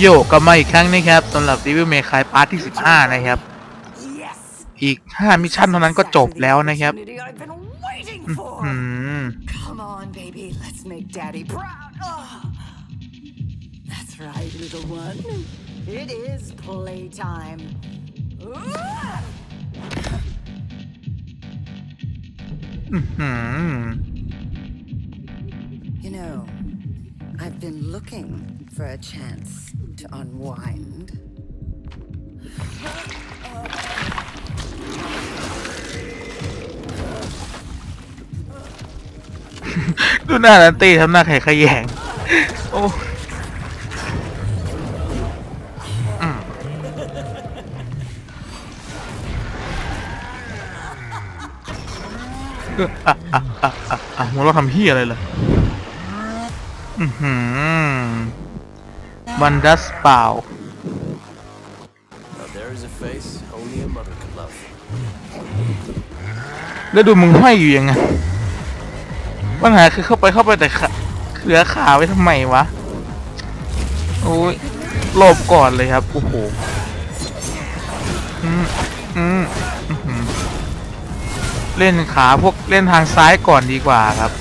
โยกกลับมาอีกครั้งนะครับสำหรับ Devil May Cry Part ที่ 15 นะครับ Yes! อีก 5 มิชชั่นเท่านั้นก็จบแล้วนะครับ Opportunity I've been waiting อื for. ม Come on, baby, let's make Daddy proud. Oh. That's right, little one. It is playtime. Ah! อืม You know, I've been looking for a chance to unwind. Đứa nào đánh tì thầm nào khải khai dạng Ô À, à, à, à, à, หัวเราะทำเฮียอะไรล่ะ อือหือ บันดัสเปล่า Now there is a face only a mother could love. แล้วดูมึงห้อยอยู่ยังไงปัญหาคือเข้าไปเข้าไปแต่ขาเหลือขาไว้ทำไมวะ โอ้ยหลบก่อนเลยครับ โอ้โห อืมอืมอื้อหือเล่นขาพวกเล่นทางซ้ายก่อนดีกว่าครับ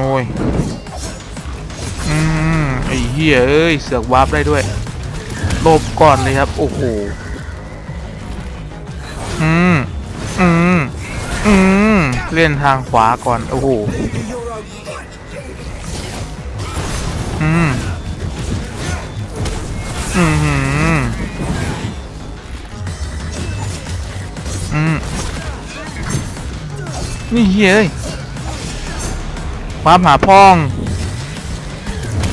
อ้ย อืม ไอ้เหี้ยเอ้ย เสือกวาร์ปได้ด้วยลบก่อนเลยครับ โอ้โห อืม อืม อืม เล่นทางขวาก่อน โอ้โห อืม อืมหืมอืม นี่เฮ้ย วามหาพ้อง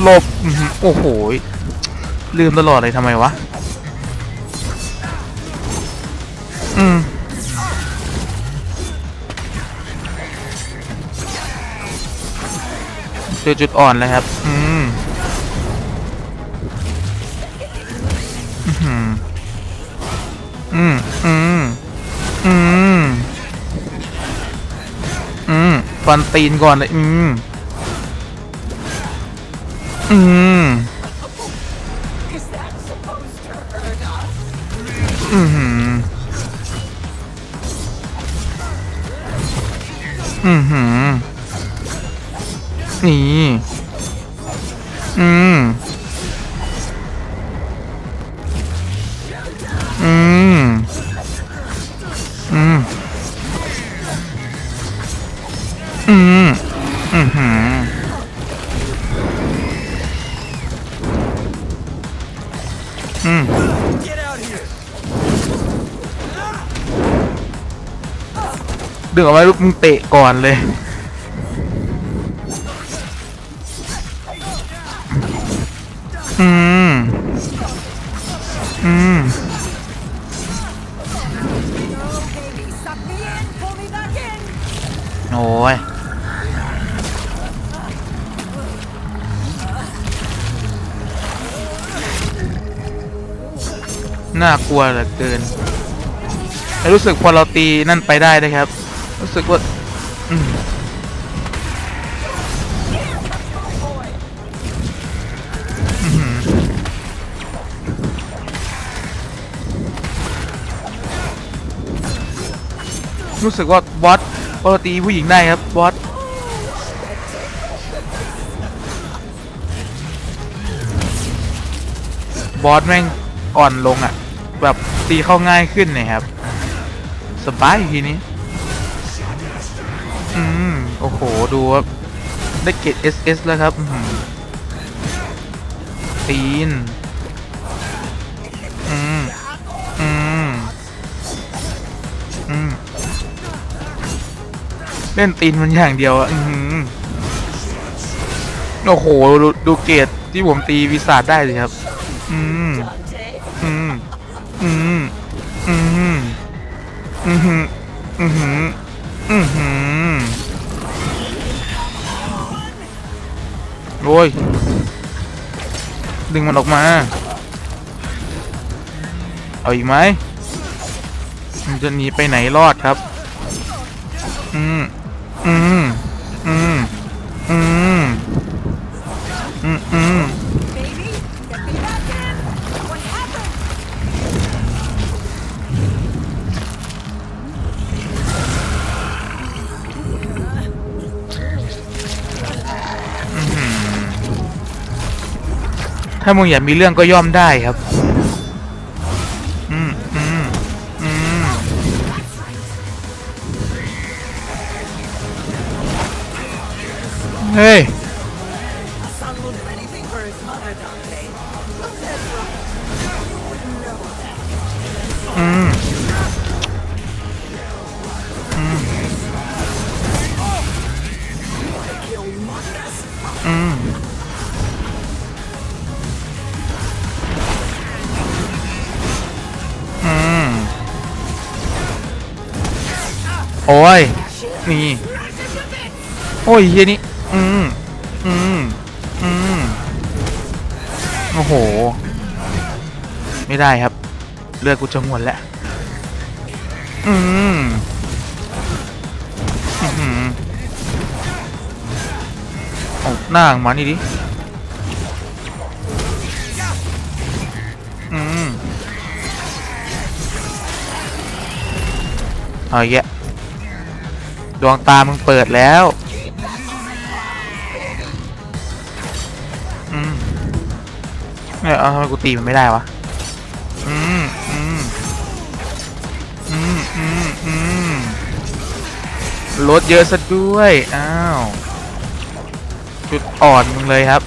หลบโอ้โหลืมตลอดเลยทำไมวะ อืมเจอจุดอ่อนแล้วครับ อืมอื้อหืออืมอืม ฟันตีนก่อนเลยอืมอืมอืม ดึงออกมาลูกมึงเตะก่อนเลย อืม อืม โอ้ยน่ากลัวเหลือเกิน รู้สึกพอเราตีนั่นไปได้นะครับ รู้สึกว่ารู้สึกว่าบอสพอเราตีผู้หญิงได้ครับบอสบอสแม่งอ่อนลงอะ แบบตีเข้าง่ายขึ้นนะครับ สบายทีนี้ อ้โห ดูว่าได้เกรด SS แล้วครับตีน อืม อืม อืม เล่นตีนมันอย่างเดียวอะอือหือโอ้โห ดูดูเกรดที่ผมตีวิสาดได้สิครับ อืม อืม อืม อืม อืม ดึงมันออกมา เอาอีกไหมมันจะหนีไปไหนรอดครับ อืม อืม ถ้ามึงอยากมีเรื่องก็ย่อมได้ครับ อืมอืมอืมเฮ้ย โอ้ย นี่ โอ้ยเฮียนี่อืมอืมอืมโอ้โห ไม่ได้ครับ เลือดกูจะหมดแล้ว อืมอื้อหือเอาหน้ามานี่ดิ อืมเอาแยะ ดวงตามึงเปิดแล้วอืมเอ้ยเอาทำไมกูตีมันไม่ได้วะอืมอืมอืมอืมอืมลดเยอะซะด้วย อ้าว จุดอ่อนมึงเลยครับ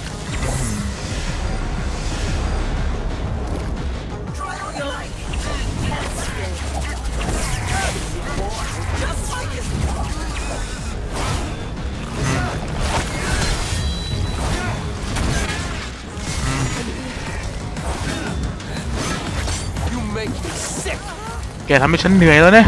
แกทำให้ฉันเหนื่อยแล้วเนี่ย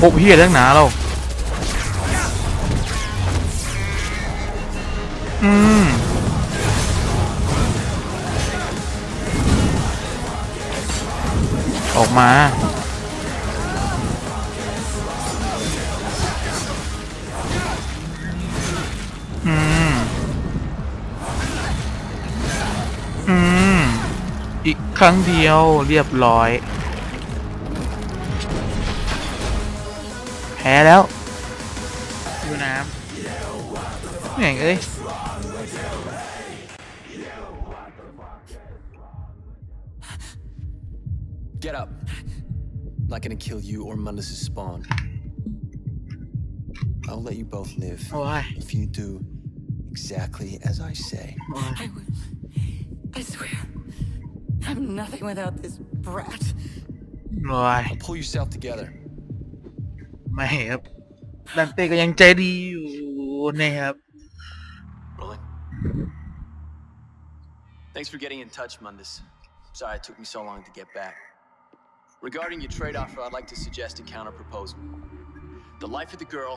พบเฮียเรื่องหนาเราอืมออกมา อืม อืม อีกครั้งเดียวเรียบร้อย แพ้แล้วดูน้ำแหม่งเอ้ย Get up. Not gonna kill you or Mundus' spawn. I'll let you both live. โอ้ย If you do exactly as I say. I will. I swear. I'm nothing without this brat. โอ้ย Pull yourself together. ไม่ครับดันเต้ก็ยังใจดีอยู่นะครับ Rolling. อ Thanks for getting in touch, Mundus. Sorry it took me so long to get back. Regarding your trade offer, I'd like to suggest a counter proposal. The life of the girl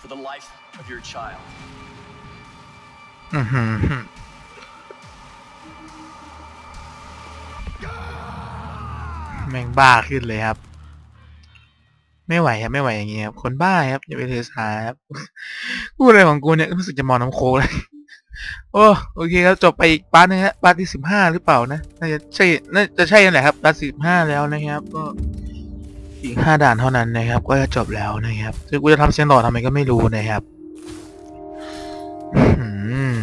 for the life of your child. อื แม่งบ้าขึ้นเลยครับ ไม่ไหวครับไม่ไหวอย่างเงี้ยครับคนบ้าครับอย่าไปถือสาครับพูอะไรของกูเนี่ยรู้สึกจะมองน้ำโคเลยโอ้โอเคครับจบไปอีกปาร์ทหนึงฮะปาร์ทที่สิบห้าหรือเปล่านะน่าจะใช่น่าจะใช่นั่นแหละครับปาร์ทสิบห้าแล้วนะครับ ก็อีกห้าด่านเท่านั้นนะครับ ก็จะจบแล้วนะครับซึ่งกูจะทำเสียงต่อทำไมก็ไม่รู้นะครับอื้อหือ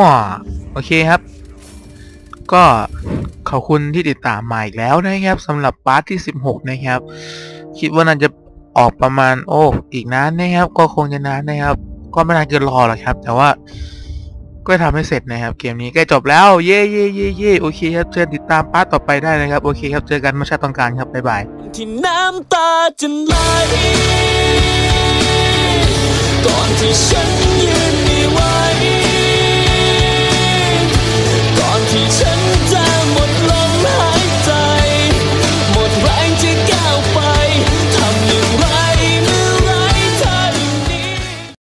ว้าโอเคครับ ก็ ขอบคุณที่ติดตามมาอีกแล้วนะครับสำหรับพาร์ทที่ 16 นะครับ คิดว่าน่าจะออกประมาณโอ้อีกนานนะครับ ก็คงจะนานนะครับ ก็ไม่นานเกินรอหรอกครับ แต่ว่าก็ทำให้เสร็จนะครับ เกมนี้ใกล้จบแล้ว เย่เย่เย่เย่โอเคครับเชิญติดตามพาร์ทต่อไปได้นะครับ โอเคครับเจอกันเมื่อชาติต้องการครับบ๊ายบายที่น้ำตาจะไหลก่อนที่ฉัน